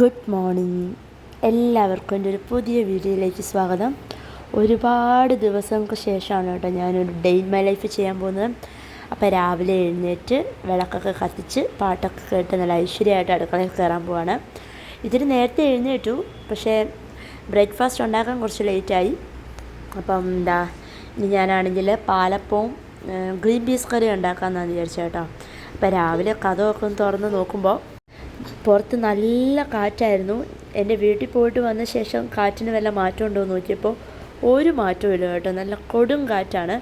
Good morning എല്ലാവർക്കും എന്റെ ഒരു പുതിയ വീഡിയോയിലേക്ക് സ്വാഗതം. ഒരുപാട് ദിവസങ്ങൾക്ക് ശേഷമാണ് കേട്ടോ ഞാനൊരു ഡേ ഇൻ മൈ ലൈഫ് ചെയ്യാൻ പോകുന്നത്. അപ്പോൾ രാവിലെ എഴുന്നേറ്റ് വിളക്കൊക്കെ കത്തിച്ച് പാട്ടൊക്കെ കേട്ട് നല്ല ഐശ്വര്യമായിട്ട് അടുക്കളയിൽ കയറാൻ പോവാണ്. ഇതിന് നേരത്തെ എഴുന്നേറ്റു പക്ഷേ ബ്രേക്ക്ഫാസ്റ്റ് ഉണ്ടാക്കാൻ കുറച്ച് ലേറ്റായി അപ്പം എന്താ ഇനി ഞാനാണെങ്കിൽ പാലപ്പവും ഗ്രീൻ പീസ് കറി ഉണ്ടാക്കാമെന്നാണ് വിചാരിച്ചത് കേട്ടോ. അപ്പോൾ രാവിലെ കഥമൊക്കെ തുറന്ന് നോക്കുമ്പോൾ പുറത്ത് നല്ല കാറ്റായിരുന്നു. എന്റെ വീട്ടിൽ പോയിട്ട് വന്ന ശേഷം കാറ്റിന് വല്ല മാറ്റം ഉണ്ടോ എന്ന് നോക്കിയപ്പോൾ ഒരു മാറ്റവും ഇല്ല കേട്ടോ. നല്ല കൊടും കാറ്റാണ്.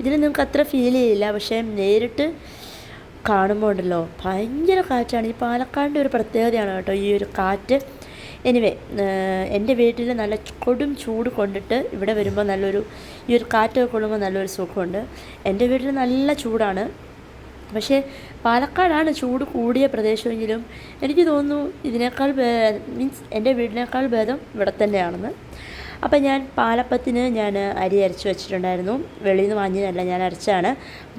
ഇതിന് നിങ്ങൾക്ക് അത്ര ഫീൽ ചെയ്യില്ല. പക്ഷേ നേരിട്ട് കാണുമ്പോൾ ഉണ്ടല്ലോ ഭയങ്കര കാറ്റാണ്. ഈ പാലക്കാടിന്റെ ഒരു പ്രത്യേകതയാണ് കേട്ടോ ഈ ഒരു കാറ്റ്. എനിവേ എന്റെ വീട്ടിൽ നല്ല കൊടും ചൂട് കൊണ്ടിട്ട് ഇവിടെ വരുമ്പോൾ നല്ലൊരു ഈ ഒരു കാറ്റൊക്കെ കൊള്ളുമ്പോൾ നല്ലൊരു സുഖമുണ്ട്. എന്റെ വീട്ടിൽ നല്ല ചൂടാണ്. പക്ഷേ പാലക്കാടാണ് ചൂട് കൂടിയ പ്രദേശമെങ്കിലും എനിക്ക് തോന്നുന്നു ഇതിനേക്കാൾ മീൻസ് എന്റെ വീടിനേക്കാൾ ഭേദം ഇവിടെ തന്നെയാണെന്ന്. അപ്പം ഞാൻ പാലപ്പത്തിന് ഞാൻ അരി അരച്ച് വെച്ചിട്ടുണ്ടായിരുന്നു. വെളിയിൽ നിന്ന് വാങ്ങിയതല്ല ഞാൻ അരച്ചാണ്.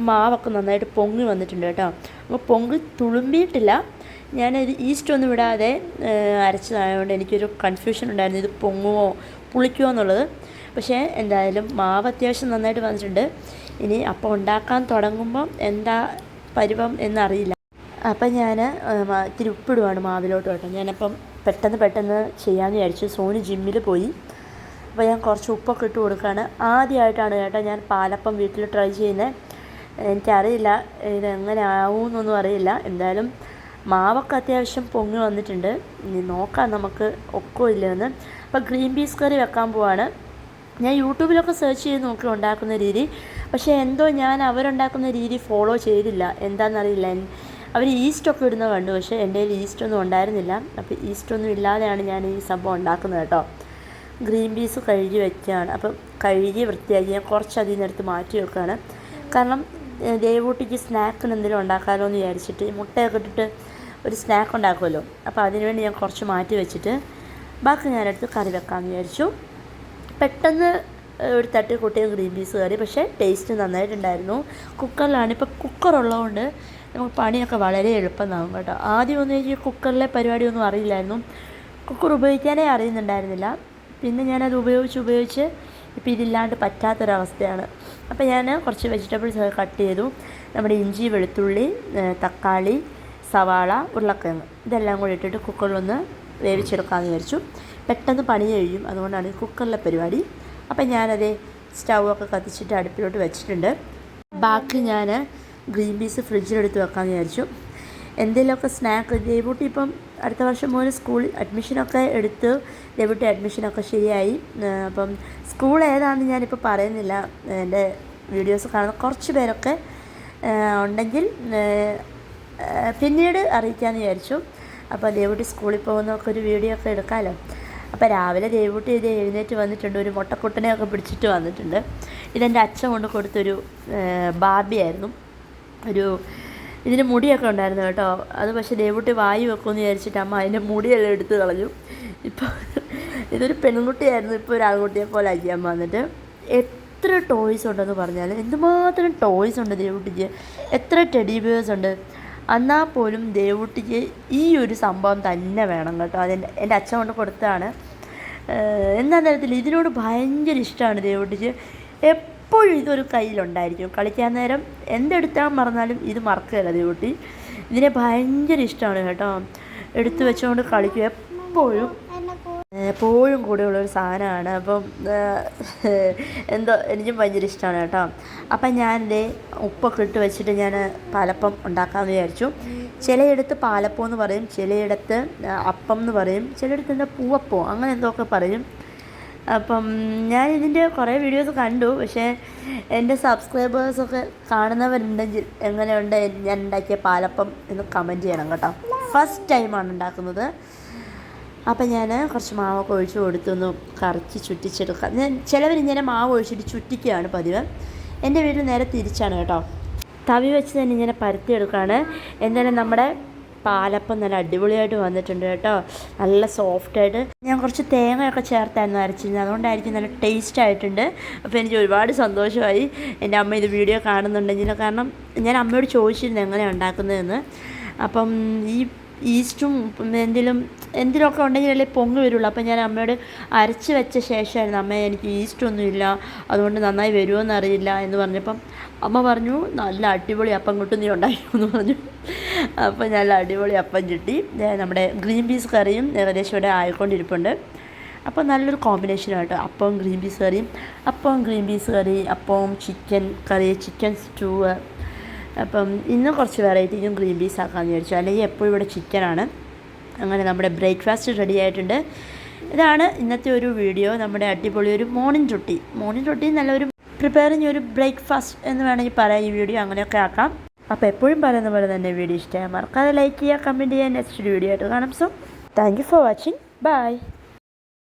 മാവൊക്കെ നന്നായിട്ട് പൊങ്ങി വന്നിട്ടുണ്ട് കേട്ടോ. അപ്പോൾ പൊങ്ങി തുളുമ്പിയിട്ടില്ല. ഞാനത് ഈസ്റ്റ് ഒന്നും വിടാതെ അരച്ചതായതുകൊണ്ട് എനിക്കൊരു കൺഫ്യൂഷൻ ഉണ്ടായിരുന്നു. ഇത് പൊങ്ങുമോ പുളിക്കുമോ എന്നുള്ളത്. പക്ഷേ എന്തായാലും മാവ് അത്യാവശ്യം നന്നായിട്ട് വന്നിട്ടുണ്ട്. ഇനി അപ്പം ഉണ്ടാക്കാൻ തുടങ്ങുമ്പം എന്താ പരുവം എന്നറിയില്ല. അപ്പം ഞാൻ ഇത്തിരി ഉപ്പിടുവാണ് മാവിലോട്ട് കേട്ടോ. ഞാനപ്പം പെട്ടെന്ന് പെട്ടെന്ന് ചെയ്യാമെന്ന് വിചാരിച്ചു. സോനു ജിമ്മിൽ പോയി. അപ്പോൾ ഞാൻ കുറച്ച് ഉപ്പൊക്കെ ഇട്ട് കൊടുക്കുകയാണ് ആദ്യമായിട്ടാണ് കേട്ടോ ഞാൻ പാലപ്പം വീട്ടിൽ ട്രൈ ചെയ്യുന്നത് എനിക്കറിയില്ല ഇത് എങ്ങനെ ആവുമെന്നൊന്നും അറിയില്ല. എന്തായാലും മാവൊക്കെ അത്യാവശ്യം പൊങ്ങി വന്നിട്ടുണ്ട്. ഇനി നോക്കാം നമുക്ക് ഒക്കെ ഇല്ലെന്ന് അപ്പോൾ ഗ്രീൻ പീസ് കറി വെക്കാൻ പോവാണ്. ഞാൻ യൂട്യൂബിലൊക്കെ സെർച്ച് ചെയ്ത് നോക്കി ഉണ്ടാക്കുന്ന രീതി. പക്ഷേ എന്തോ ഞാൻ അവരുണ്ടാക്കുന്ന രീതി ഫോളോ ചെയ്തില്ല. എന്താണെന്നറിയില്ല അവർ ഈസ്റ്റൊക്കെ ഇടുന്നത് കണ്ടു. പക്ഷേ എന്റെ കയ്യിൽ ഈസ്റ്റൊന്നും ഉണ്ടായിരുന്നില്ല. അപ്പോൾ ഈസ്റ്റൊന്നും ഇല്ലാതെയാണ് ഞാൻ ഈ സംഭവം ഉണ്ടാക്കുന്നത് കേട്ടോ. ഗ്രീൻ പീസ് കഴുകി വെക്കുകയാണ്. അപ്പം കഴുകി വൃത്തിയാക്കി ഞാൻ കുറച്ച് അതിൽ നിന്നെടുത്ത് മാറ്റി വെക്കുകയാണ്. കാരണം ദേവൂട്ടിക്ക് സ്നാക്കിന് എന്തെങ്കിലും ഉണ്ടാക്കാമല്ലോ എന്ന് വിചാരിച്ചിട്ട് മുട്ടയൊക്കെ ഇട്ടിട്ട് ഒരു സ്നാക്ക് ഉണ്ടാക്കുമല്ലോ. അപ്പോൾ അതിനുവേണ്ടി ഞാൻ കുറച്ച് മാറ്റി വെച്ചിട്ട് ബാക്കി ഞാനെടുത്ത് കറി വെക്കാമെന്ന് വിചാരിച്ചു. പെട്ടെന്ന് ഒരു തട്ടി കൂട്ടിയ ഗ്രീൻ പീസ് കറി പക്ഷേ ടേസ്റ്റ് നന്നായിട്ടുണ്ടായിരുന്നു. കുക്കറിലാണ് ഇപ്പോൾ കുക്കർ ഉള്ളതുകൊണ്ട് നമുക്ക് പണിയൊക്കെ വളരെ എളുപ്പമാകും കേട്ടോ. ആദ്യം ഒന്നും എനിക്ക് കുക്കറിലെ പരിപാടിയൊന്നും അറിയില്ലായിരുന്നു. കുക്കർ ഉപയോഗിക്കാനേ അറിയുന്നുണ്ടായിരുന്നില്ല. പിന്നെ ഞാനത് ഉപയോഗിച്ച് ഉപയോഗിച്ച് ഇപ്പോൾ ഇതില്ലാണ്ട് പറ്റാത്തൊരവസ്ഥയാണ്. അപ്പോൾ ഞാൻ കുറച്ച് വെജിറ്റബിൾസ് ഒക്കെ കട്ട് ചെയ്തു. നമ്മുടെ ഇഞ്ചി വെളുത്തുള്ളി തക്കാളി സവാള ഉരുളക്കിഴങ്ങ് ഇതെല്ലാം കൂടി ഇട്ടിട്ട് കുക്കറിലൊന്ന് വേവിച്ചെടുക്കാമെന്ന് വിചാരിച്ചു. പെട്ടെന്ന് പണി കഴിയും. അതുകൊണ്ടാണ് കുക്കറിലെ പരിപാടി അപ്പം ഞാനത് സ്റ്റൗവൊക്കെ കത്തിച്ചിട്ട് അടുപ്പിലോട്ട് വെച്ചിട്ടുണ്ട്. ബാക്കി ഞാൻ ഗ്രീൻ പീസ് ഫ്രിഡ്ജിലെടുത്ത് വെക്കാമെന്ന് വിചാരിച്ചു. എന്തെങ്കിലുമൊക്കെ സ്നാക്ക് ദേവൂട്ടി ഇപ്പം അടുത്ത വർഷം മുതൽ സ്കൂളിൽ അഡ്മിഷനൊക്കെ എടുത്ത് ദേവൂട്ടി അഡ്മിഷനൊക്കെ ശരിയായി. അപ്പം സ്കൂൾ ഏതാണെന്ന് ഞാനിപ്പോൾ പറയുന്നില്ല. എന്റെ വീഡിയോസ് കാണുന്ന കുറച്ച് പേരൊക്കെ ഉണ്ടെങ്കിൽ പിന്നീട് അറിയിക്കാമെന്ന് വിചാരിച്ചു. അപ്പോൾ ദേവൂട്ടി സ്കൂളിൽ പോകുന്നൊക്കെ ഒരു വീഡിയോ ഒക്കെ എടുക്കാമല്ലോ അപ്പോൾ രാവിലെ ദേവൂട്ടി ഇത് എഴുന്നേറ്റ് വന്നിട്ടുണ്ട്. ഒരു മുട്ടക്കുട്ടനെയൊക്കെ പിടിച്ചിട്ട് വന്നിട്ടുണ്ട്. ഇതെന്റെ അച്ഛൻ കൊണ്ട് കൊടുത്തൊരു ബാബിയായിരുന്നു ഒരു ഇതിന് മുടിയൊക്കെ ഉണ്ടായിരുന്നു കേട്ടോ. അത് പക്ഷേ ദേവൂട്ടി വായി വെക്കുമെന്ന് വിചാരിച്ചിട്ട് അമ്മ അതിന്റെ മുടിയെല്ലാം എടുത്ത് കളഞ്ഞു. ഇപ്പോൾ ഇതൊരു പെൺകുട്ടിയായിരുന്നു. ഇപ്പോൾ ഒരു ആൺകുട്ടിയെ പോലെ ആക്കി അമ്മ വന്നിട്ട്. എത്ര ടോയ്സ് ഉണ്ടെന്ന് പറഞ്ഞാൽ എന്തുമാത്രം ടോയ്സ് ഉണ്ട് ദേവൂട്ടിക്ക് എത്ര ടെഡി ബിയേഴ്സ് ഉണ്ട്. എന്നാൽ പോലും ദേവൂട്ടിക്ക് ഈ ഒരു സംഭവം തന്നെ വേണം കേട്ടോ. അതെന്റെ എന്റെ അച്ഛൻ കൊണ്ട് കൊടുത്തതാണ്. എന്നാ അറിയത്തില്ല ഇതിനോട് ഭയങ്കര ഇഷ്ടമാണ് ദേവൂട്ടിക്ക്. എപ്പോഴും ഇതൊരു കയ്യിലുണ്ടായിരിക്കും. കളിക്കാൻ നേരം എന്തെടുത്താൽ മറന്നാലും ഇത് മറക്കുകയല്ല ദേവൂട്ടി. ഇതിനെ ഭയങ്കര ഇഷ്ടമാണ് കേട്ടോ. എടുത്തു വെച്ചുകൊണ്ട് കളിക്കും. എപ്പോഴും എപ്പോഴും കൂടെയുള്ളൊരു സാധനമാണ്. അപ്പം എന്തോ എനിക്കും ഭയങ്കര ഇഷ്ടമാണ് കേട്ടോ. അപ്പം ഞാൻ ഉപ്പൊക്കെ ഇട്ട് വെച്ചിട്ട് ഞാൻ പാലപ്പം ഉണ്ടാക്കാമെന്ന് വിചാരിച്ചു. ചിലയിടത്ത് പാലപ്പം എന്ന് പറയും ചിലയിടത്ത് അപ്പം എന്ന് പറയും ചിലയിടത്ത് എന്താ പൂവപ്പോ അങ്ങനെ എന്തൊക്കെ പറയും. അപ്പം ഞാൻ ഇതിന്റെ കുറേ വീഡിയോസ് കണ്ടു. പക്ഷേ എന്റെ സബ്സ്ക്രൈബേഴ്സൊക്കെ കാണുന്നവരുണ്ടെങ്കിൽ എങ്ങനെയുണ്ട് ഞാൻ ഉണ്ടാക്കിയ പാലപ്പം എന്ന് കമന്റ് ചെയ്യണം കേട്ടോ. ഫസ്റ്റ് ടൈമാണ് ഉണ്ടാക്കുന്നത്. അപ്പം ഞാൻ കുറച്ച് മാവൊക്കെ ഒഴിച്ച് കൊടുത്തൊന്ന്. കറക്കി ചുറ്റിച്ചെടുക്കാം. ഞാൻ ചിലവരിങ്ങനെ മാവ് ഒഴിച്ചിട്ട് ചുറ്റിക്കുകയാണ് പതിവ്. എന്റെ വീട്ടിൽ നേരെ തിരിച്ചാണ് കേട്ടോ. തവി വെച്ച് തന്നെ ഇങ്ങനെ പരത്തിയെടുക്കുകയാണ് എന്തായാലും നമ്മുടെ പാലപ്പം നല്ല അടിപൊളിയായിട്ട് വന്നിട്ടുണ്ട് കേട്ടോ. നല്ല സോഫ്റ്റായിട്ട് ഞാൻ കുറച്ച് തേങ്ങയൊക്കെ ചേർത്തായിരുന്നു അരച്ചിരുന്നത്. അതുകൊണ്ടായിരിക്കും നല്ല ടേസ്റ്റ് ആയിട്ടുണ്ട്. അപ്പോൾ എനിക്ക് ഒരുപാട് സന്തോഷമായി എന്റെ അമ്മ ഇത് വീഡിയോ കാണുന്നുണ്ടെങ്കിൽ കാരണം ഞാൻ അമ്മയോട് ചോദിച്ചിരുന്നു എങ്ങനെയാണ് ഉണ്ടാക്കുന്നതെന്ന്. അപ്പം ഈ ഈസ്റ്റും എന്തെങ്കിലും എന്തെങ്കിലുമൊക്കെ ഉണ്ടെങ്കിലല്ലേ പൊങ്ങ് വരുള്ളൂ. അപ്പോൾ ഞാൻ അമ്മയോട് അരച്ച് വെച്ച ശേഷമായിരുന്നു അമ്മ എനിക്ക് ഈസ്റ്റൊന്നുമില്ല അതുകൊണ്ട് നന്നായി വരുമോ എന്നറിയില്ല എന്ന് പറഞ്ഞപ്പം അമ്മ പറഞ്ഞു നല്ല അടിപൊളി അപ്പം കിട്ടും നീ ഉണ്ടാക്കുമെന്ന് പറഞ്ഞു. അപ്പം നല്ല അടിപൊളി അപ്പം കിട്ടി. നമ്മുടെ ഗ്രീൻ പീസ് കറിയും ഏകദേശം ഇവിടെ ആയിക്കൊണ്ടിരിപ്പുണ്ട്. അപ്പോൾ നല്ലൊരു കോമ്പിനേഷനായിട്ട് അപ്പവും ഗ്രീൻ പീസ് കറിയും അപ്പവും ഗ്രീൻ പീസ് കറി അപ്പവും ചിക്കൻ കറി ചിക്കൻ സ്റ്റൂവ് അപ്പം ഇന്ന് കുറച്ച് വെറൈറ്റിയും ഗ്രീൻ പീസ് ആക്കാമെന്ന് വിചാരിച്ചു. അല്ലെങ്കിൽ എപ്പോഴും ഇവിടെ ചിക്കനാണ് അങ്ങനെ നമ്മുടെ ബ്രേക്ക്ഫാസ്റ്റ് റെഡി ആയിട്ടുണ്ട്. ഇതാണ് ഇന്നത്തെ ഒരു വീഡിയോ നമ്മുടെ അടിപൊളി ഒരു മോർണിംഗ് റൊട്ടി മോർണിംഗ് റൊട്ടി നല്ലൊരു പ്രിപ്പയർ ചെയ്യുന്ന ഒരു ബ്രേക്ക്ഫാസ്റ്റ് എന്ന് വേണമെങ്കിൽ പറയാം ഈ വീഡിയോ അങ്ങനെയൊക്കെ ആക്കാം. അപ്പോൾ എപ്പോഴും പറയുന്ന പോലെ തന്നെ വീഡിയോ ഇഷ്ടമായി മറക്കാതെ ലൈക്ക് ചെയ്യുക കമന്റ് ചെയ്യുക. നെക്സ്റ്റ് വീഡിയോ ആയിട്ട് കാണാം. So thank you for watching bye